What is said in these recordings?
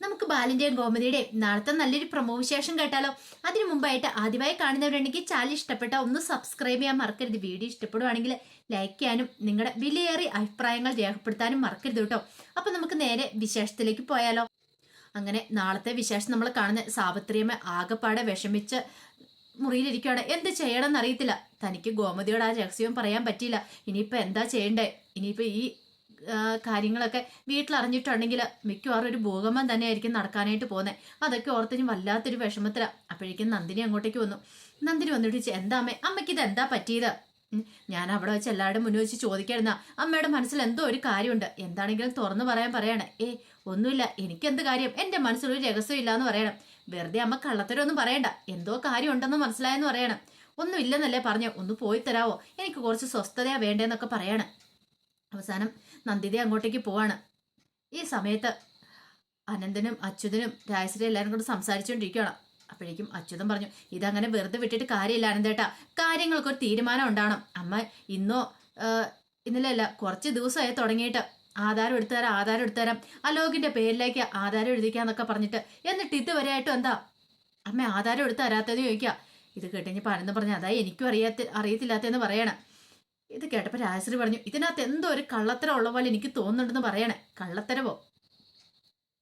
നമുക്ക് ബാലിന്റെയും ഗോമതിയുടെയും നാളത്തെ നല്ലൊരു പ്രമോ വിശേഷം കേട്ടാലോ? അതിനു മുമ്പായിട്ട് ആദ്യമായി കാണുന്നവരുണ്ടെങ്കിൽ ചാനൽ ഇഷ്ടപ്പെട്ട ഒന്ന് സബ്സ്ക്രൈബ് ചെയ്യാൻ മറക്കരുത്. വീഡിയോ ഇഷ്ടപ്പെടുവാണെങ്കിൽ ലൈക്ക് ചെയ്യാനും നിങ്ങളുടെ വിലയേറിയ അഭിപ്രായങ്ങൾ രേഖപ്പെടുത്താനും മറക്കരുത് കേട്ടോ. അപ്പൊ നമുക്ക് നേരെ വിശേഷത്തിലേക്ക് പോയാലോ? അങ്ങനെ നാളത്തെ വിശേഷം നമ്മൾ കാണുന്ന സാവിത്രിയമ്മ ആകെപ്പാടെ വിഷമിച്ച് മുറിയിലിരിക്കുകയാണ്. എന്ത് ചെയ്യണം എന്നറിയത്തില്ല തനിക്ക് ഗോമതിയോട് ആ രഹസ്യവും പറയാൻ പറ്റിയില്ല. ഇനിയിപ്പോൾ എന്താ ചെയ്യണ്ടേ? ഇനിയിപ്പോൾ ഈ കാര്യങ്ങളൊക്കെ വീട്ടിലറിഞ്ഞിട്ടുണ്ടെങ്കിൽ മിക്കവാറും ഒരു ഭൂകമ്പം തന്നെയായിരിക്കും നടക്കാനായിട്ട് പോകുന്നത് അതൊക്കെ ഓർത്തിന് വല്ലാത്തൊരു വിഷമത്തിലാണ് അപ്പോഴേക്കും നന്ദിനി അങ്ങോട്ടേക്ക് വന്നു. നന്ദിനി വന്നിട്ട് ചോദിച്ചു എന്താ അമ്മേ? അമ്മയ്ക്ക് ഇത് എന്താ പറ്റിയത്? ഞാൻ അവിടെ വെച്ച് എല്ലാവരുടെ മുന്നിൽ വെച്ച് ചോദിക്കായിരുന്ന. അമ്മയുടെ മനസ്സിൽ എന്തോ ഒരു കാര്യമുണ്ട്. എന്താണെങ്കിലും തുറന്നു പറയാൻ പറയാണ്. ഏ ഒന്നുമില്ല. എനിക്കെന്ത് കാര്യം? എന്റെ മനസ്സിലൊരു രഹസ്യം ഇല്ലാന്ന് പറയണം. വെറുതെ അമ്മ കള്ളത്തരൊന്നും പറയണ്ട. എന്തോ കാര്യം ഉണ്ടെന്ന് മനസ്സിലായെന്ന് പറയണം. ഒന്നും ഇല്ലെന്നല്ലേ പറഞ്ഞു. ഒന്ന് പോയി തരാവോ? എനിക്ക് കുറച്ച് സ്വസ്ഥതയാ വേണ്ടേന്നൊക്കെ പറയണം. അവസാനം നന്ദിത അങ്ങോട്ടേക്ക് പോവാണ്. ഈ സമയത്ത് അനന്തനും അച്യുതനും രാജശ്രീ എല്ലാവരും കൂടെ സംസാരിച്ചുകൊണ്ടിരിക്കുകയാണ് അപ്പോഴേക്കും അച്യുതൻ പറഞ്ഞു ഇതങ്ങനെ വെറുതെ വിട്ടിട്ട് കാര്യമില്ല അനന്തേട്ടാ. കാര്യങ്ങൾക്ക് ഒരു തീരുമാനം ഉണ്ടാവണം. അമ്മ ഇന്നോ ഇന്നലെയല്ല കുറച്ച് ദിവസമായി തുടങ്ങിയിട്ട്. ആധാരം എടുത്തു തരാം ആധാരം എടുത്തു തരാം. അലോകിന്റെ പേരിലേക്ക് ആധാരം എഴുതിക്കാന്നൊക്കെ പറഞ്ഞിട്ട്. എന്നിട്ട് ഇതുവരെ ആയിട്ടും എന്താ? അമ്മ ആധാരം എടുത്ത് തരാത്തത് ചോദിക്കുക ഇത് കേട്ടുകഴിഞ്ഞപ്പോൾ അനന്തം പറഞ്ഞു അതായി എനിക്കും അറിയാത്ത അറിയത്തില്ലാത്തതെന്ന് പറയണം. ഇത് കേട്ടപ്പോൾ രാജശ്രീ പറഞ്ഞു ഇതിനകത്ത് എന്തോ ഒരു കള്ളത്തരം ഉള്ള പോലെ എനിക്ക് തോന്നുന്നുണ്ടെന്ന് പറയണേ കള്ളത്തരവോ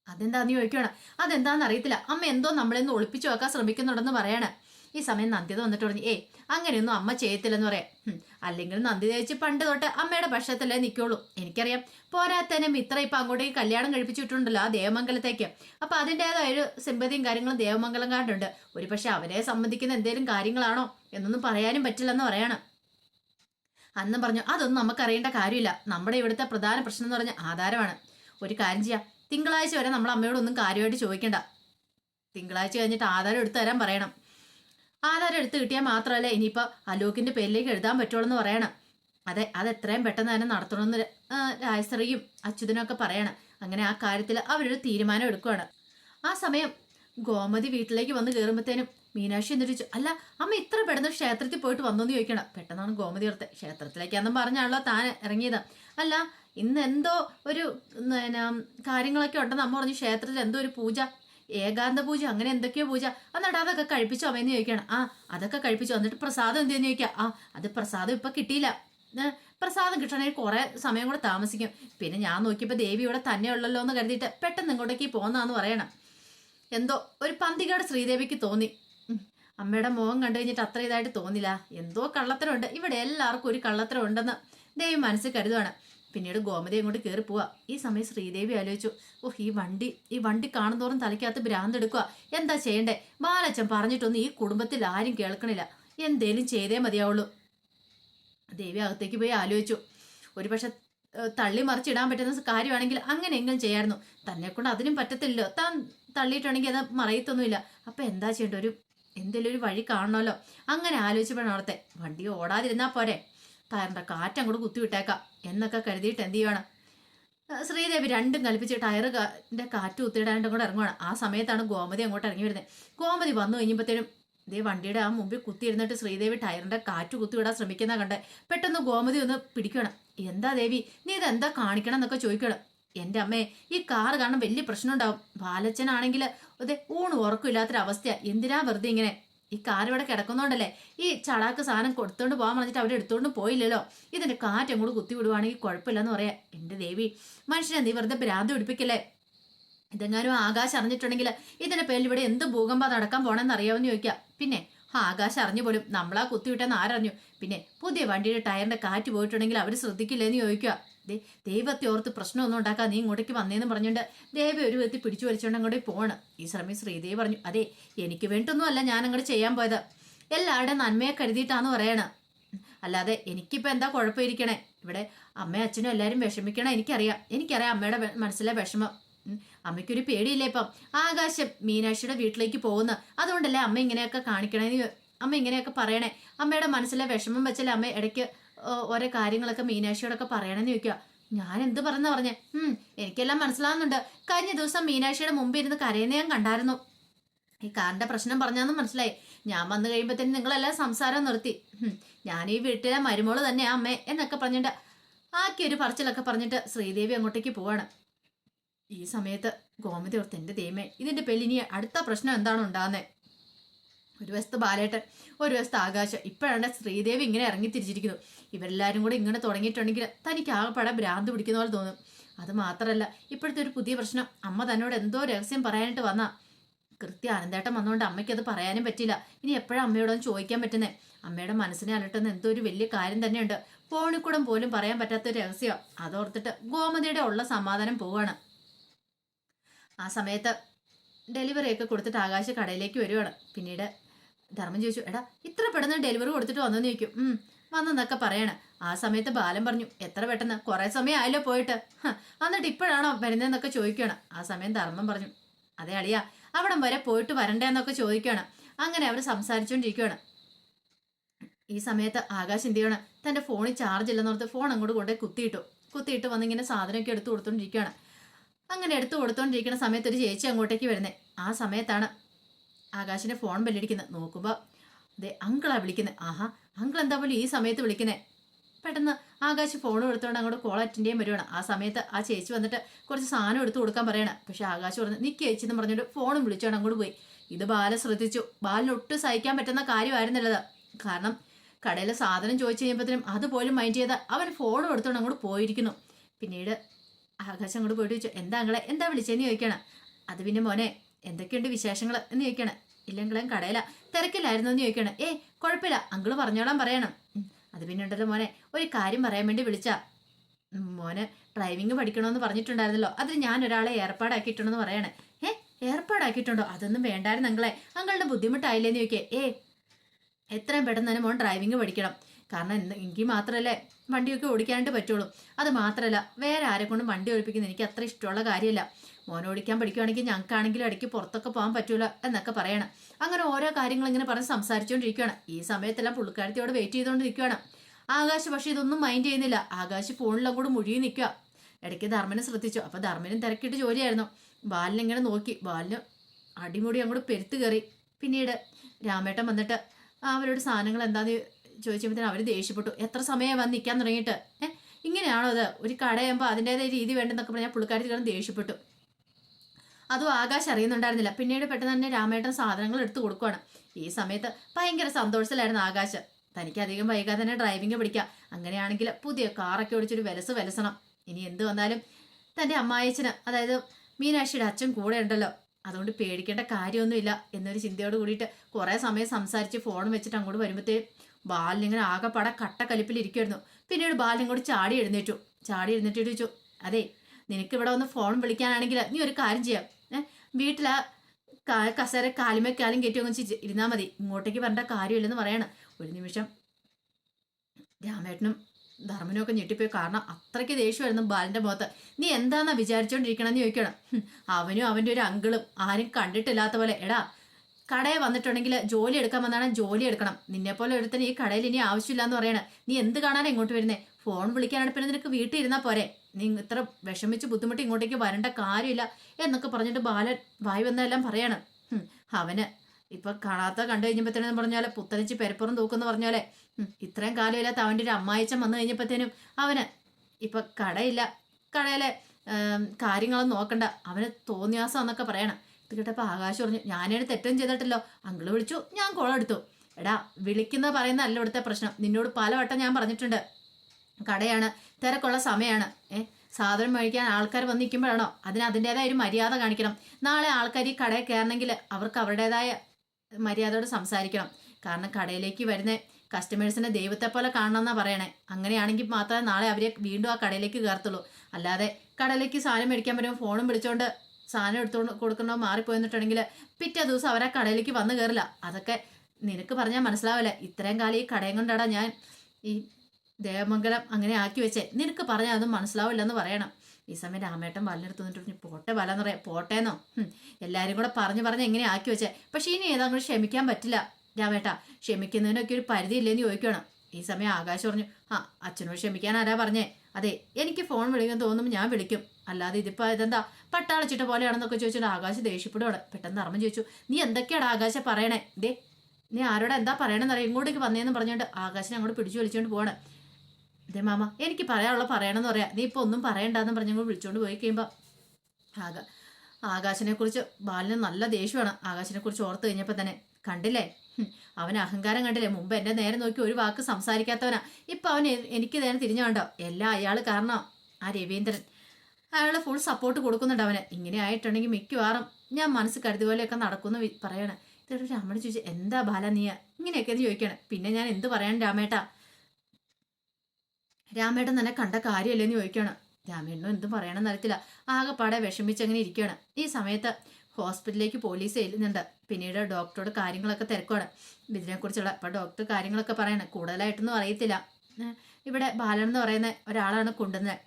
അതെന്താന്ന് ചോദിക്കണം അതെന്താന്ന് അറിയത്തില്ല. അമ്മ എന്തോ നമ്മളെന്ന് ഒളിപ്പിച്ചു വെക്കാൻ ശ്രമിക്കുന്നുണ്ടെന്ന് പറയണേ. ഈ സമയം നന്ദിത വന്നിട്ട് പറഞ്ഞു ഏയ് അങ്ങനെയൊന്നും അമ്മ ചെയ്യത്തില്ലെന്ന് പറയാം. അല്ലെങ്കിൽ നന്ദി ചേച്ചി പണ്ട് തൊട്ട് അമ്മയുടെ പക്ഷത്തല്ലേ നിൽക്കുള്ളൂ എനിക്കറിയാം പോരാത്തന്നെ മിത്ര ഇപ്പൊ അങ്ങോട്ടേക്ക് കല്യാണം കഴിപ്പിച്ചിട്ടുണ്ടല്ലോ ആ ദേവമംഗലത്തേക്ക്. അപ്പൊ അതിന്റെതായ ഒരു സിമ്പതിയും കാര്യങ്ങളും ദേവമംഗലം കാണ്ടുണ്ട് ഒരു പക്ഷെ അവരെ സംബന്ധിക്കുന്ന എന്തെങ്കിലും കാര്യങ്ങളാണോ എന്നൊന്നും പറയാനും പറ്റില്ലെന്ന് പറയണം. അന്നും പറഞ്ഞു അതൊന്നും നമുക്കറിയേണ്ട കാര്യമില്ല. നമ്മുടെ ഇവിടുത്തെ പ്രധാന പ്രശ്നം എന്ന് പറഞ്ഞാൽ ആധാരമാണ്. ഒരു കാര്യം ചെയ്യാം. തിങ്കളാഴ്ച വരെ നമ്മൾ അമ്മയോടൊന്നും കാര്യമായിട്ട് ചോദിക്കണ്ട. തിങ്കളാഴ്ച കഴിഞ്ഞിട്ട് ആധാരം എടുത്തു തരാൻ പറയണം. ആധാരം എടുത്ത് കിട്ടിയാൽ മാത്രമല്ല ഇനിയിപ്പോൾ അലോക്കിന്റെ പേരിലേക്ക് എഴുതാൻ പറ്റുള്ളൂ എന്ന് പറയണം. അതെ അത് എത്രയും പെട്ടെന്ന് തന്നെ നടത്തണമെന്ന് രാജശ്രീയും അച്യുതനും ഒക്കെ പറയണം. അങ്ങനെ ആ കാര്യത്തിൽ അവരൊരു തീരുമാനം എടുക്കുകയാണ് ആ സമയം ഗോമതി വീട്ടിലേക്ക് വന്ന് കയറുമ്പോഴത്തേനും മീനാക്ഷി എന്നിട്ട് അല്ല അമ്മ ഇത്ര പെട്ടെന്ന് ക്ഷേത്രത്തിൽ പോയിട്ട് വന്നോന്ന് ചോദിക്കണം പെട്ടെന്നാണ് ഗോമതി ഓർത്തെ ക്ഷേത്രത്തിലേക്കാന്നും പറഞ്ഞാണല്ലോ താൻ ഇറങ്ങിയത്. അല്ല ഇന്ന് എന്തോ ഒരു പിന്നെ, കാര്യങ്ങളൊക്കെ ഉണ്ടെന്ന് അമ്മ പറഞ്ഞു. ക്ഷേത്രത്തിൽ എന്തോ ഒരു പൂജ ഏകാന്ത പൂജ അങ്ങനെ എന്തൊക്കെയോ പൂജ. എന്നിട്ട് അതൊക്കെ കഴിപ്പിച്ചോ അമ്മയെന്ന് ചോദിക്കണം ആ അതൊക്കെ കഴിപ്പിച്ചു. എന്നിട്ട് പ്രസാദം എന്തെന്ന് ചോദിക്കാം ആ അത് പ്രസാദം ഇപ്പൊ കിട്ടിയില്ല. പ്രസാദം കിട്ടണമെങ്കിൽ കുറെ സമയം കൂടെ താമസിക്കും. പിന്നെ ഞാൻ നോക്കിയപ്പോൾ ദേവി ഇവിടെ തന്നെ ഉള്ളല്ലോ എന്ന് കരുതിയിട്ട് പെട്ടെന്ന് ഇങ്ങോട്ടേക്ക് പോന്നാന്ന് പറയണം. എന്തോ ഒരു പന്തികേട് ശ്രീദേവിക്ക് തോന്നി. അമ്മയുടെ മുഖം കണ്ടു കഴിഞ്ഞിട്ട് അത്ര ഇതായിട്ട് തോന്നില്ല. എന്തോ കള്ളത്തരമുണ്ട്. ഇവിടെ എല്ലാവർക്കും ഒരു കള്ളത്തരം ഉണ്ടെന്ന് ദേവി മനസ്സിൽ കരുതുവാണ്. പിന്നീട് ഗോമതി അങ്ങോട്ട് കയറി പോവാ. ഈ സമയം ശ്രീദേവി ആലോചിച്ചു. ഓ ഈ വണ്ടി ഈ വണ്ടി കാണുന്തോറും തലയ്ക്കകത്ത് ഭ്രാന്ത് എടുക്കുക എന്താ ചെയ്യണ്ടേ? ബാലച്ചൻ പറഞ്ഞിട്ടൊന്നും ഈ കുടുംബത്തിൽ ആരും കേൾക്കണില്ല. എന്തേലും ചെയ്തേ മതിയാവുള്ളൂ. ദേവി അകത്തേക്ക് പോയി ആലോചിച്ചു. ഒരുപക്ഷെ തള്ളി മറിച്ചിടാൻ പറ്റുന്ന കാര്യമാണെങ്കിൽ അങ്ങനെയെങ്കിലും ചെയ്യായിരുന്നു. തന്നെ കൊണ്ട് അതിനും പറ്റത്തില്ലല്ലോ. താൻ തള്ളിയിട്ടുണ്ടെങ്കിൽ അത് മറയത്തൊന്നുമില്ല. അപ്പൊ എന്താ ചെയ്യേണ്ട ഒരു എന്തെങ്കിലും ഒരു വഴി കാണണമല്ലോ. അങ്ങനെ ആലോചിച്ചപ്പോഴാണ് അവിടുത്തെ വണ്ടി ഓടാതിരുന്നാൽ പോരെ. ടയറിന്റെ കാറ്റ് അങ്ങോട്ട് കുത്തിവിട്ടേക്കാം എന്നൊക്കെ കരുതിയിട്ട് എന്ത് ചെയ്യുവാണ്? ശ്രീദേവി രണ്ടും കൽപ്പിച്ച് ടയറിന്റെ കാറ്റ് കുത്തിയിടാണ്ട് കൂടെ ഇറങ്ങുവാണ്. ആ സമയത്താണ് ഗോമതി അങ്ങോട്ട് ഇറങ്ങി വരുന്നത്. ഗോമതി വന്നു കഴിഞ്ഞപ്പോഴത്തേനും ഇതേ വണ്ടിയുടെ ആ മുമ്പിൽ കുത്തിയിരുന്നിട്ട് ശ്രീദേവി ടയറിന്റെ കാറ്റ് കുത്തിവിടാൻ ശ്രമിക്കുന്ന കണ്ട്. പെട്ടെന്ന് ഗോമതി ഒന്ന് പിടിക്കണം എന്താ ദേവി? നീ ഇതെന്താ കാണിക്കണം എന്നൊക്കെ ചോദിക്കണം എന്റെ അമ്മേ ഈ കാർ കാരണം വലിയ പ്രശ്നം ഉണ്ടാവും ബാലച്ചനാണെങ്കിൽ അതെ ഊണ് ഉറക്കമില്ലാത്തൊരവസ്ഥയാണ് എന്തിനാ വെറുതെ ഇങ്ങനെ? ഈ കാർ ഇവിടെ കിടക്കുന്നോണ്ടല്ലേ? ഈ ചടാക്ക് സാധനം കൊടുത്തോണ്ട് പോകാൻ പറഞ്ഞിട്ട് അവർ എടുത്തോണ്ട് പോയില്ലല്ലോ. ഇതിന്റെ കാറ്റ് അങ്ങോട്ട് കുത്തി വിടുവാണെങ്കിൽ കുഴപ്പമില്ലെന്ന് പറയാ. എന്റെ ദേവി മനുഷ്യനെ നീ വെറുതെ ഭ്രാന്ത് പിടിപ്പിക്കല്ലേ? ഇതെങ്ങാനും ആകാശം അറിഞ്ഞിട്ടുണ്ടെങ്കിൽ ഇതിന്റെ പേരിൽ ഇവിടെ എന്ത് ഭൂകമ്പം നടക്കാൻ പോണെന്ന് അറിയാമെന്ന് ചോദിക്കാം. പിന്നെ ആകാശം അറിഞ്ഞു പോലും നമ്മളാ കുത്തിവിട്ടെന്ന് ആരറിഞ്ഞു? പിന്നെ പുതിയ വണ്ടിയുടെ ടയറിന്റെ കാറ്റ് പോയിട്ടുണ്ടെങ്കിൽ അവർ ശ്രദ്ധിക്കില്ലെന്ന് ചോദിക്കുക ദേ ദൈവത്തെ ഓർത്ത് പ്രശ്നമൊന്നും ഉണ്ടാക്കാൻ നീ ഇങ്ങോട്ടേക്ക് വന്നേന്ന് പറഞ്ഞുകൊണ്ട് ദേവ ഒരു വിധത്തിൽ പിടിച്ചു വലിച്ചുകൊണ്ട് അങ്ങോട്ട് പോണ് ഈ സമയം ശ്രീദേവി പറഞ്ഞു അതെ എനിക്ക് വേണ്ടൊന്നും അല്ല ഞാൻ അങ്ങോട്ട് ചെയ്യാൻ പോയത്. എല്ലാവരുടെയും നന്മയെ കരുതിയിട്ടാന്ന് പറയണ. അല്ലാതെ എനിക്കിപ്പോ എന്താ കുഴപ്പമിരിക്കണേ? ഇവിടെ അമ്മയും അച്ഛനും എല്ലാവരും വിഷമിക്കണം എനിക്കറിയാം. എനിക്കറിയാം അമ്മയുടെ മനസ്സിലെ വിഷമം. അമ്മയ്ക്കൊരു പേടിയില്ലേ ഇപ്പം? ആകാശം മീനാക്ഷിയുടെ വീട്ടിലേക്ക് പോകുന്ന. അതുകൊണ്ടല്ലേ അമ്മ ഇങ്ങനെയൊക്കെ കാണിക്കണേ അമ്മ ഇങ്ങനെയൊക്കെ പറയണേ. അമ്മയുടെ മനസ്സിലെ വിഷമം വെച്ചല്ലേ അമ്മ ഇടയ്ക്ക് ഓരോ കാര്യങ്ങളൊക്കെ മീനാക്ഷിയോടൊക്കെ പറയണമെന്ന് ചോദിക്കുക. ഞാൻ എന്ത് പറഞ്ഞ പറഞ്ഞേ? ഉം എനിക്കെല്ലാം മനസ്സിലാവുന്നുണ്ട്. കഴിഞ്ഞ ദിവസം മീനാക്ഷിയുടെ മുമ്പ് ഇരുന്ന് കരയുന്ന ഞാൻ കണ്ടായിരുന്നു. ഈ കാറിന്റെ പ്രശ്നം പറഞ്ഞാന്ന് മനസ്സിലായി. ഞാൻ വന്നു കഴിയുമ്പോഴത്തേനും നിങ്ങളെല്ലാം സംസാരം നിർത്തി. ഞാൻ ഈ വീട്ടിലെ മരുമോൾ തന്നെയാ അമ്മേ എന്നൊക്കെ പറഞ്ഞിട്ട് ആക്കി ഒരു പറച്ചിലൊക്കെ പറഞ്ഞിട്ട് ശ്രീദേവി അങ്ങോട്ടേക്ക് പോവാണ്. ഈ സമയത്ത് ഗോമതി ഓർത്ത് എന്റെ ദൈവമേ ഇതിന്റെ പെല്ലിനി അടുത്ത പ്രശ്നം എന്താണ് ഉണ്ടാകുന്നത് ഒരു വശത്ത് ബാലേട്ടൻ ഒരു വശത്ത് ആകാശം. ഇപ്പോഴാണ് ശ്രീദേവി ഇങ്ങനെ ഇറങ്ങി തിരിച്ചിരിക്കുന്നു ഇവരെല്ലാവരും കൂടെ ഇങ്ങനെ തുടങ്ങിയിട്ടുണ്ടെങ്കിൽ തനിക്ക് ആകെപ്പാടെ ഭ്രാന്ത് പിടിക്കുന്ന പോലെ തോന്നും. അത് മാത്രമല്ല ഇപ്പോഴത്തെ ഒരു പുതിയ പ്രശ്നം. അമ്മ തന്നോട് എന്തോ രഹസ്യം പറയാനായിട്ട് വന്നാ. കൃത്യ ആനന്ദേട്ടൻ വന്നുകൊണ്ട് അമ്മയ്ക്ക് അത് പറയാനും പറ്റില്ല ഇനി എപ്പോഴും അമ്മയോടൊന്ന് ചോദിക്കാൻ പറ്റുന്നേ? അമ്മയുടെ മനസ്സിനെ അലട്ടുന്ന എന്തോ ഒരു വലിയ കാര്യം തന്നെയുണ്ട്. ഫോണിൽ കൂടെ പോലും പറയാൻ പറ്റാത്ത രഹസ്യം. അതോർത്തിട്ട് ഗോമതിയുടെ ഉള്ള സമാധാനം പോവാണ് ആ സമയത്ത് ഡെലിവറി ഒക്കെ കൊടുത്തിട്ട് ആകാശ കടയിലേക്ക് വരുവാണ്. പിന്നീട് ധർമ്മം ചോദിച്ചു എടാ ഇത്ര പെട്ടെന്ന് ഡെലിവറി കൊടുത്തിട്ട് വന്നെന്ന് ചോദിക്കും. വന്നെന്നൊക്കെ പറയണ. ആ സമയത്ത് ബാലൻ പറഞ്ഞു എത്ര പെട്ടെന്ന്? കുറെ സമയം ആയല്ലോ പോയിട്ട് എന്നിട്ട് ഇപ്പോഴാണോ വരുന്നതെന്നൊക്കെ ചോദിക്കുകയാണ്. ആ സമയം ധർമ്മം പറഞ്ഞു അതെ അളിയാ അവിടം വരെ പോയിട്ട് വരണ്ടേന്നൊക്കെ ചോദിക്കുകയാണ്. അങ്ങനെ അവർ സംസാരിച്ചുകൊണ്ടിരിക്കുകയാണ് ഈ സമയത്ത് ആകാശ് എന്ത് ചെയ്യണം തന്റെ ഫോണിൽ ചാർജ് ഇല്ലെന്നോർത്ത് ഫോൺ അങ്ങോട്ട് കൊണ്ടുപോയി കുത്തിയിട്ടു. കുത്തിയിട്ട് വന്നിങ്ങനെ സാധനമൊക്കെ എടുത്തു കൊടുത്തോണ്ടിരിക്കുകയാണ്. അങ്ങനെ എടുത്തു കൊടുത്തോണ്ടിരിക്കുന്ന സമയത്ത് ഒരു ചേച്ചി അങ്ങോട്ടേക്ക് വരുന്നേ. ആ സമയത്താണ് ആകാശിന്റെ ഫോൺ ബെല്ലടിക്കുന്നത്. നോക്കുമ്പോൾ അതെ അങ്കിളാ വിളിക്കുന്നത് ആഹാ അങ്കിൾ എന്താ പോലും ഈ സമയത്ത് വിളിക്കുന്നത് പെട്ടെന്ന് ആകാശ് ഫോൺ കൊടുത്തോണ്ട് അങ്ങോട്ട് കോൾ അറ്റൻഡ് ചെയ്യാൻ വരുവാണ്. ആ സമയത്ത് ആ ചേച്ചി വന്നിട്ട് കുറച്ച് സാധനം എടുത്തു കൊടുക്കാൻ പറയണ. പക്ഷെ ആകാശ് പറഞ്ഞു നിക്ക് ചേച്ചി എന്ന് പറഞ്ഞിട്ട് ഫോണും വിളിച്ചോണ്ട് അങ്ങോട്ട് പോയി. ഇത് ബാല ശ്രദ്ധിച്ചു. ബാലിന് ഒട്ടും സഹിക്കാൻ പറ്റുന്ന കാര്യമായിരുന്നില്ലത് കാരണം കടയിലെ സാധനം ചോദിച്ചു കഴിയുമ്പോഴത്തേനും അതുപോലും മൈൻഡ് ചെയ്ത അവൻ ഫോൺ കൊടുത്തോണ്ട് അങ്ങോട്ട് പോയിരിക്കുന്നു. പിന്നീട് ആകാശം അങ്ങോട്ട് പോയിട്ട് ചോദിച്ചു എന്താ അങ്ങളെ എന്താ വിളിച്ചതെന്ന് ചോദിക്കണം അത് പിന്നെ മോനെ എന്തൊക്കെയുണ്ട് വിശേഷങ്ങൾ എന്ന് ചോദിക്കണം ഇല്ലെങ്കിലും കടയില. തിരക്കില്ലായിരുന്നു എന്ന് ചോദിക്കണം ഏ കുഴപ്പമില്ല. അങ്കിൾ പറഞ്ഞോളാൻ പറയണം. അത് പിന്നെ ഉണ്ടല്ലോ മോനെ. ഒരു കാര്യം പറയാൻ വേണ്ടി വിളിച്ച. മോനെ ഡ്രൈവിംഗ് പഠിക്കണമെന്ന് പറഞ്ഞിട്ടുണ്ടായിരുന്നല്ലോ. അതിന് ഞാൻ ഒരാളെ ഏർപ്പാടാക്കിയിട്ടുണ്ടെന്ന് പറയണേ. ഏ ഏർപ്പാടാക്കിയിട്ടുണ്ടോ? അതൊന്നും വേണ്ടായിരുന്നു അങ്ങളെ അങ്ങളുടെ ബുദ്ധിമുട്ടായില്ലേന്ന് ചോദിക്കേ ഏ എത്രയും പെട്ടെന്ന് തന്നെ മോൻ ഡ്രൈവിംഗ് പഠിക്കണം. കാരണം എനിക്ക് മാത്രമല്ലേ വണ്ടിയൊക്കെ ഓടിക്കാനായിട്ട് പറ്റുള്ളൂ. അത് മാത്രമല്ല വേറെ ആരെ കൊണ്ടും വണ്ടി ഓടിപ്പിക്കുന്നത് എനിക്ക് അത്ര ഇഷ്ടമുള്ള കാര്യമല്ല. മോൻ ഓടിക്കാൻ പഠിക്കുവാണെങ്കിൽ ഞങ്ങൾക്കാണെങ്കിലും ഇടയ്ക്ക് പുറത്തൊക്കെ പോകാൻ പറ്റൂല എന്നൊക്കെ പറയണം. അങ്ങനെ ഓരോ കാര്യങ്ങൾ ഇങ്ങനെ പറഞ്ഞ് സംസാരിച്ചുകൊണ്ടിരിക്കുകയാണ് ഈ സമയത്തെല്ലാം പുള്ളിക്കാരത്തിയോട് വെയിറ്റ് ചെയ്തുകൊണ്ടിരിക്കുകയാണ് ആകാശ് പക്ഷേ ഇതൊന്നും മൈൻഡ് ചെയ്യുന്നില്ല. ആകാശ് ഫോണിലും കൂടെ മുഴുകി നിൽക്കുക ഇടയ്ക്ക് ധർമ്മനെ ശ്രദ്ധിച്ചു. അപ്പോൾ ധർമ്മനും തിരക്കിട്ട് ജോലിയായിരുന്നു. ബാലിനെ ഇങ്ങനെ നോക്കി. ബാലിന് അടിമുടി അങ്ങോട്ട് പെരുത്ത് കയറി. പിന്നീട് രാമേട്ടൻ വന്നിട്ട് അവരോട് സാധനങ്ങൾ എന്താന്ന് ചോദിച്ചപ്പോഴത്തേനും അവർ ദേഷ്യപ്പെട്ടു. എത്ര സമയം വന്ന് നിൽക്കാൻ തുടങ്ങിയിട്ട്? ഏഹ് ഇങ്ങനെയാണോ അത് ഒരു കടയാകുമ്പോൾ അതിന്റെതായ രീതി വേണ്ടെന്നൊക്കെ പറഞ്ഞാൽ പുള്ളിക്കാരി കിടന്ന് ദേഷ്യപ്പെട്ടു. അതും ആകാശ് അറിയുന്നുണ്ടായിരുന്നില്ല. പിന്നീട് പെട്ടെന്ന് തന്നെ രാമേട്ടൻ സാധനങ്ങൾ എടുത്തു കൊടുക്കുവാണ്. ഈ സമയത്ത് ഭയങ്കര സന്തോഷത്തിലായിരുന്നു ആകാശ്. തനിക്ക് അധികം വൈകാതെ തന്നെ ഡ്രൈവിംഗ് പിടിക്കാം അങ്ങനെയാണെങ്കിൽ പുതിയ കാറൊക്കെ ഓടിച്ചൊരു വിലസ് വിലസണം. ഇനി എന്ത് വന്നാലും തന്റെ അമ്മായച്ചന് അതായത് മീനാക്ഷിയുടെ അച്ഛൻ കൂടെ ഉണ്ടല്ലോ. അതുകൊണ്ട് പേടിക്കേണ്ട കാര്യമൊന്നുമില്ല എന്നൊരു ചിന്തയോട് കൂടിയിട്ട് കുറേ സമയം സംസാരിച്ച് ഫോൺ വെച്ചിട്ട് അങ്ങോട്ട് വരുമ്പോഴത്തേ ബാലിനിങ്ങനെ ആകെപ്പാടെ കട്ടക്കലിപ്പിലിരിക്കുമായിരുന്നു പിന്നീട് ബാലിനും കൂടി ചാടി എഴുന്നേറ്റു. ചാടി എഴുന്നേറ്റ് ചോദിച്ചു അതെ നിനക്ക് ഇവിടെ ഒന്ന് ഫോൺ വിളിക്കാനാണെങ്കിൽ നീ ഒരു കാര്യം ചെയ്യാം. വീട്ടിലാ കസേര കാലുമേ കാലും കയറ്റി ഒന്ന് ഇരുന്നാൽ ഇരുന്നാ മതി. ഇങ്ങോട്ടേക്ക് വരേണ്ട കാര്യമില്ലെന്ന് പറയണം. ഒരു നിമിഷം രാമേട്ടനും ധർമ്മനും ഒക്കെ ഞെട്ടിപ്പോയി. കാരണം അത്രയ്ക്ക് ദേഷ്യമായിരുന്നു ബാലിന്റെ മുഖത്ത്. നീ എന്താണെന്നാ വിചാരിച്ചോണ്ടിരിക്കണമെന്ന് ചോദിക്കണം. അവനും അവന്റെ ഒരു അങ്കിളും ആരും കണ്ടിട്ടില്ലാത്ത പോലെ. എടാ കടയിൽ വന്നിട്ടുണ്ടെങ്കിൽ ജോലി എടുക്കാൻ വന്നാണ് ജോലി എടുക്കണം. നിന്നെ പോലെ ഒരുത്തന് ഈ കടയിൽ ഇനി ആവശ്യമില്ല എന്ന് പറയണ. നീ എന്ത് കാണാനാണ് ഇങ്ങോട്ട് വരുന്നേ? ഫോൺ വിളിക്കാനാണ്. പിന്നെ നിനക്ക് വീട്ടിൽ ഇരുന്നാൽ പോരെ. നീ ഇത്ര വിഷമിച്ച് ബുദ്ധിമുട്ടി ഇങ്ങോട്ടേക്ക് വരേണ്ട കാര്യമില്ല എന്നൊക്കെ പറഞ്ഞിട്ട് ബാലൻ വായി വന്നെല്ലാം പറയണം. അവന് ഇപ്പൊ കാണാത്ത കണ്ടു കഴിഞ്ഞപ്പോഴത്തേനും പറഞ്ഞാലേ പുത്തനച്ച് പെരപ്പുറം തൂക്കെന്ന് പറഞ്ഞാലേ ഇത്രയും കാലമില്ലാത്ത അവന്റെ ഒരു അമ്മായിച്ചൻ വന്നു കഴിഞ്ഞപ്പോഴത്തേനും അവന് ഇപ്പൊ കടയില്ല. കടയിലെ കാര്യങ്ങളൊന്നും നോക്കണ്ട. അവന് തോന്നിയാസം എന്നൊക്കെ പറയണം. ഇത് കേട്ടപ്പോൾ ആകാശം പറഞ്ഞു ഞാനേട് തെറ്റും ചെയ്തിട്ടല്ലോ. അങ്കിൾ വിളിച്ചു ഞാൻ കോൾ എടുത്തു. എടാ വിളിക്കുന്ന പറയുന്ന അല്ല ഇവിടുത്തെ പ്രശ്നം. നിന്നോട് പലവട്ടം ഞാൻ പറഞ്ഞിട്ടുണ്ട്. കടയാണ് തിരക്കുള്ള സമയമാണ് ഏ സാധനം മേടിക്കാൻ ആൾക്കാർ വന്ന് നിൽക്കുമ്പോഴാണോ? അതിന് അതിന്റെതായ ഒരു മര്യാദ കാണിക്കണം. നാളെ ആൾക്കാർ ഈ കടയിൽ കയറണമെങ്കിൽ അവർക്ക് അവരുടേതായ മര്യാദയോട് സംസാരിക്കണം. കാരണം കടയിലേക്ക് വരുന്ന കസ്റ്റമേഴ്സിനെ ദൈവത്തെ പോലെ കാണണമെന്നാ പറയണേ. അങ്ങനെയാണെങ്കിൽ മാത്രമേ നാളെ അവരെ വീണ്ടും ആ കടയിലേക്ക് കയറത്തുള്ളൂ. അല്ലാതെ കടയിലേക്ക് സാധനം മേടിക്കാൻ പറ്റുമ്പോൾ ഫോണും വിളിച്ചോണ്ട് സാധനം എടുത്തുകൊണ്ട് കൊടുക്കണോ മാറിപ്പോയെന്നിട്ടുണ്ടെങ്കിൽ പിറ്റേ ദിവസം അവരെ കടയിലേക്ക് വന്നു കയറില്ല അതൊക്കെ നിനക്ക് പറഞ്ഞാൽ മനസ്സിലാവില്ല. ഇത്രയും കാലം ഈ കടയും കൊണ്ടാടാ ഞാൻ ഈ ദേവമംഗലം അങ്ങനെ ആക്കി വെച്ചേ. നിനക്ക് പറഞ്ഞാൽ അതൊന്നും മനസ്സിലാവില്ലെന്ന് പറയണം. ഈ സമയം രാമേട്ടൻ വല്ലെടുത്ത് നിന്നിട്ട് പോട്ടെ വലെന്ന് പറയാം. പോട്ടേന്നോ? എല്ലാവരും കൂടെ പറഞ്ഞു പറഞ്ഞ് എങ്ങനെ ആക്കി വെച്ചേ? പക്ഷെ ഇനി ഏതാ ക്ഷമിക്കാൻ പറ്റില്ല. രാമേട്ട ക്ഷമിക്കുന്നതിനൊക്കെ ഒരു പരിധി ഇല്ലെന്ന് ചോദിക്കണം ഈ സമയം ആകാശ് പറഞ്ഞു ആ അച്ഛനോട് ക്ഷമിക്കാൻ ആരാ പറഞ്ഞേ? അതെ എനിക്ക് ഫോൺ വിളിക്കാൻ തോന്നുമ്പോൾ ഞാൻ വിളിക്കും. അല്ലാതെ ഇതിപ്പോ ഇതെന്താ? പട്ടാളച്ചിട്ട പോലെയാണെന്നൊക്കെ ചോദിച്ചിട്ട് ആകാശ് ദേഷ്യപ്പെടുവാണ്. പെട്ടെന്ന് ധർമ്മം ചോദിച്ചു നീ എന്തൊക്കെയാണ് ആകാശ പറയണേ? ദേ നീ ആരോട് എന്താ പറയണെന്ന് അറിയാം. ഇങ്ങോട്ടേക്ക് വന്നേന്ന് പറഞ്ഞുകൊണ്ട് ആകാശിനെ അങ്ങോട്ട് പിടിച്ചു വലിച്ചുകൊണ്ട് പോവാണ്. ദേ മാമ എനിക്ക് പറയാനുള്ള പറയണമെന്ന് പറയാം. നീ ഇപ്പൊ ഒന്നും പറയണ്ടെന്ന് പറഞ്ഞങ്ങോട്ട് വിളിച്ചുകൊണ്ട് പോയി കഴിയുമ്പോ ആകാ ആകാശിനെ കുറിച്ച് ബാലിന് നല്ല ദേഷ്യമാണ്. ആകാശിനെ കുറിച്ച് ഓർത്ത് കഴിഞ്ഞപ്പോൾ തന്നെ കണ്ടില്ലേ? അവൻ അഹങ്കാരം കണ്ടില്ലേ? മുമ്പ് എന്റെ നേരെ നോക്കി ഒരു വാക്ക് സംസാരിക്കാത്തവനാ. ഇപ്പൊ അവൻ എനിക്ക് നേരെ തിരിഞ്ഞു കണ്ടോ? എല്ലാം അയാൾ കാരണം ആ രവീന്ദ്രൻ. അയാൾ ഫുൾ സപ്പോർട്ട് കൊടുക്കുന്നുണ്ട് അവന്. ഇങ്ങനെ ആയിട്ടുണ്ടെങ്കിൽ മിക്കവാറും ഞാൻ മനസ്സ് കരുതി പോലെയൊക്കെ നടക്കുമെന്ന് പറയണേ. ഇതൊരു രാമനെ ചോദിച്ചു എന്താ ബാല നീയ? ഇങ്ങനെയൊക്കെ എന്ന് ചോദിക്കണം. പിന്നെ ഞാൻ എന്ത് പറയാൻ രാമേട്ട? രാമേട്ടൻ തന്നെ കണ്ട കാര്യമല്ലേന്ന് ചോദിക്കുകയാണ് രാമേട്ടനും എന്തും പറയണമെന്ന് അറിയത്തില്ല. ആകെപ്പാടെ വിഷമിച്ച് അങ്ങനെ ഇരിക്കുകയാണ് ഈ സമയത്ത് ഹോസ്പിറ്റലിലേക്ക് പോലീസ് ചെല്ലുന്നുണ്ട്. പിന്നീട് ഡോക്ടറോട് കാര്യങ്ങളൊക്കെ തിരക്കുവാണ്. ഇതിനെക്കുറിച്ചുള്ള അപ്പം ഡോക്ടർ കാര്യങ്ങളൊക്കെ പറയണം. കൂടുതലായിട്ടൊന്നും അറിയത്തില്ല. ഇവിടെ ബാലൻ എന്ന് പറയുന്ന ഒരാളാണ് കൊണ്ടുവന്നത്.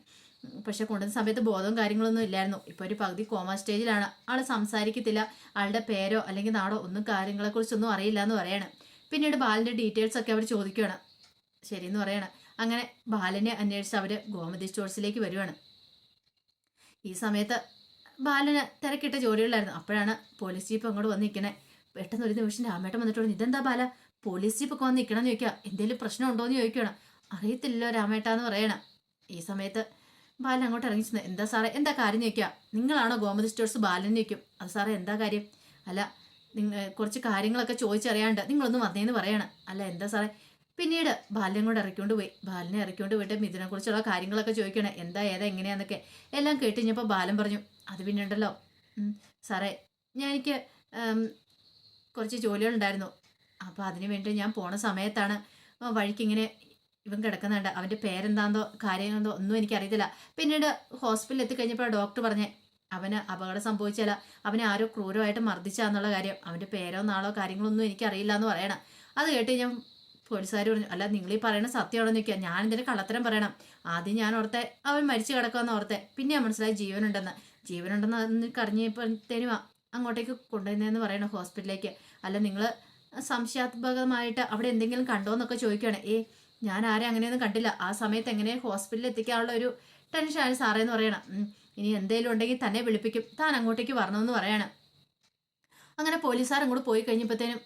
പക്ഷെ കൊണ്ടുവന്ന സമയത്ത് ബോധവും കാര്യങ്ങളൊന്നും ഇല്ലായിരുന്നു. ഇപ്പോൾ ഒരു പകുതി കോമ സ്റ്റേജിലാണ്. ആൾ സംസാരിക്കത്തില്ല. ആളുടെ പേരോ അല്ലെങ്കിൽ നാടോ ഒന്നും കാര്യങ്ങളെക്കുറിച്ചൊന്നും അറിയില്ല എന്ന് പറയണം. പിന്നീട് ബാലിന്റെ ഡീറ്റെയിൽസ് ഒക്കെ അവർ ചോദിക്കുകയാണ് ശരിയെന്ന് പറയണം. അങ്ങനെ ബാലനെ അന്വേഷിച്ച് അവർ ഗോമതി സ്റ്റോഴ്സിലേക്ക് വരുവാണ്. ഈ സമയത്ത് ബാലന് തിരക്കിട്ട ജോലികളിലായിരുന്നു. അപ്പോഴാണ് പോലീസ് ജീപ്പ് അങ്ങോട്ട് വന്ന് നിൽക്കണേ. പെട്ടെന്ന് ഒരു നിമിഷം രാമേട്ടൻ വന്നിട്ട് പറഞ്ഞു ഇതെന്താ ബാല? പോലീസ് ജീപ്പ് ഒക്കെ വന്ന് എന്ന് ചോദിക്കുക എന്തെങ്കിലും പ്രശ്നം ഉണ്ടോ എന്ന് ചോദിക്കണം അറിയത്തില്ലല്ലോ രാമേട്ടാന്ന് പറയണം. ഈ സമയത്ത് ബാലൻ അങ്ങോട്ട് ഇറങ്ങി ചെന്ന് എന്താ സാറേ? എന്താ കാര്യം ചോദിക്കുക നിങ്ങളാണോ ഗോമതി സ്റ്റോഴ്സ് ബാലൻ ചോദിക്കും. അത് സാറേ എന്താ കാര്യം? അല്ല നിങ്ങൾ കുറച്ച് കാര്യങ്ങളൊക്കെ ചോദിച്ചറിയാണ്ട് നിങ്ങളൊന്ന് വന്നേന്ന് പറയണം. അല്ല എന്താ സാറേ? പിന്നീട് ബാലിനെ കൂടെ ഇറക്കിക്കൊണ്ട് പോയി. ബാലിനെ ഇറക്കിക്കൊണ്ട് പോയിട്ട് മിഥുനെ കുറിച്ചുള്ള കാര്യങ്ങളൊക്കെ ചോദിക്കണേ. എന്താ ഏതാ എങ്ങനെയാന്നൊക്കെ എല്ലാം കേട്ട് കഴിഞ്ഞപ്പോൾ ബാലൻ പറഞ്ഞു അത് പിന്നെ ഉണ്ടല്ലോ. സാറേ ഞാൻ എനിക്ക് കുറച്ച് ജോലികളുണ്ടായിരുന്നു. അപ്പോൾ അതിന് വേണ്ടി ഞാൻ പോണ സമയത്താണ് വഴിക്കിങ്ങനെ ഇവൻ കിടക്കുന്നുണ്ട്. അവന്റെ പേരെന്താണെന്നോ കാര്യങ്ങളെന്തോ ഒന്നും എനിക്കറിയത്തില്ല. പിന്നീട് ഹോസ്പിറ്റലിൽ എത്തിക്കഴിഞ്ഞപ്പോൾ ഡോക്ടർ പറഞ്ഞേ അവന് അപകടം സംഭവിച്ചാൽ അവനെ ആരോ ക്രൂരമായിട്ട് മർദ്ദിച്ചാന്നുള്ള കാര്യം. അവന്റെ പേരോ നാളോ കാര്യങ്ങളൊന്നും എനിക്കറിയില്ല എന്ന് പറയണം. അത് കേട്ട് ഞാൻ പോലീസുകാർ പറഞ്ഞു അല്ല നിങ്ങൾ ഈ പറയുന്ന സത്യമാണെന്ന് ചോദിക്കുക ഞാൻ ഇതിന്റെ കള്ളത്തരം പറയണം. ആദ്യം ഞാൻ ഓർത്തെ അവൻ മരിച്ചു കിടക്കുമെന്ന് ഓർത്തെ. പിന്നെ ഞാൻ മനസ്സിലായി ജീവനുണ്ടെന്ന്. ജീവനുണ്ടെന്ന് കറിഞ്ഞപ്പോഴത്തേനും അങ്ങോട്ടേക്ക് കൊണ്ടുവന്നതെന്ന് പറയണം ഹോസ്പിറ്റലിലേക്ക്. അല്ല നിങ്ങൾ സംശയാത്മകമായിട്ട് അവിടെ എന്തെങ്കിലും കണ്ടോ എന്നൊക്കെ ചോദിക്കുകയാണ് ഏ ഞാൻ ആരെ അങ്ങനെയൊന്നും കണ്ടില്ല. ആ സമയത്ത് എങ്ങനെ ഹോസ്പിറ്റലിൽ എത്തിക്കാനുള്ള ഒരു ടെൻഷനാണ് സാറേ എന്ന് പറയണം. ഇനി എന്തെങ്കിലും ഉണ്ടെങ്കിൽ തന്നെ വിളിപ്പിക്കും. താൻ അങ്ങോട്ടേക്ക് വരണമെന്ന് പറയണം. അങ്ങനെ പോലീസുകാർ അങ്ങോട്ട് പോയി കഴിഞ്ഞപ്പോഴത്തേനും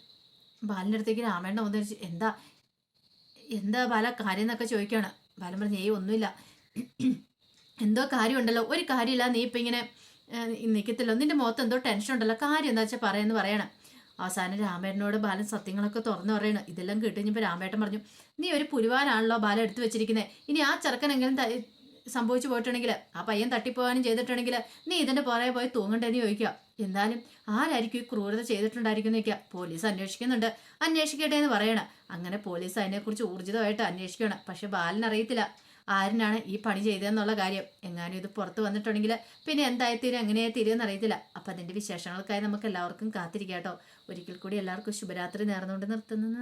ബാലിന്റെ അടുത്തേക്ക് രാമേണ്ട വന്നിരിച്ച് എന്താ? എന്താ ബാല കാര്യം എന്നൊക്കെ ചോദിക്കുകയാണ്. ബാലൻ പറഞ്ഞു ഏയ് ഒന്നുമില്ല. എന്തോ കാര്യമുണ്ടല്ലോ ഒരു കാര്യമില്ല. നീ ഇപ്പം ഇങ്ങനെ നിൽക്കത്തില്ലോ നിന്റെ മുഖത്ത് എന്തോ ടെൻഷൻ ഉണ്ടല്ലോ. കാര്യം എന്താ വെച്ചാൽ പറയാന്ന് പറയണം. അവസാനം രാമേട്ടനോട് ബാലൻ സത്യങ്ങളൊക്കെ തുറന്നു പറയണം. ഇതെല്ലാം കേട്ടുകഴിഞ്ഞപ്പോൾ രാമേട്ടൻ പറഞ്ഞു നീ ഒരു പുലിവാലാണല്ലോ ബാലൻ എടുത്തു വെച്ചിരിക്കുന്നത് ഇനി ആ ചെറുക്കനെങ്കിലും സംഭവിച്ചു പോയിട്ടുണ്ടെങ്കിൽ ആ പയ്യൻ തട്ടിപ്പോകാനും ചെയ്തിട്ടുണ്ടെങ്കിൽ നീ ഇതിന്റെ പുറകെ പോയി തൂങ്ങണ്ടെന്ന് ചോദിക്കുക. എന്നാലും ആരായിരിക്കും ഈ ക്രൂരത ചെയ്തിട്ടുണ്ടായിരിക്കും നിൽക്കുക പോലീസ് അന്വേഷിക്കുന്നുണ്ട്. അന്വേഷിക്കട്ടെ എന്ന് പറയണം. അങ്ങനെ പോലീസ് അതിനെക്കുറിച്ച് ഊർജിതമായിട്ട് അന്വേഷിക്കണം പക്ഷെ ബാലൻ അറിയത്തില്ല ആരിനാണ് ഈ പണി ചെയ്തതെന്നുള്ള കാര്യം? എങ്ങാനും ഇത് പുറത്ത് വന്നിട്ടുണ്ടെങ്കിൽ പിന്നെ എന്തായിത്തീരും എങ്ങനെയാ തീരുമെന്ന് അറിയത്തില്ല അപ്പം അതിന്റെ വിശേഷങ്ങൾക്കായി നമുക്ക് എല്ലാവർക്കും കാത്തിരിക്കാം കേട്ടോ. ഒരിക്കൽ കൂടി എല്ലാവർക്കും ശുഭരാത്രി നേർന്നുകൊണ്ട് നിർത്തുന്നു.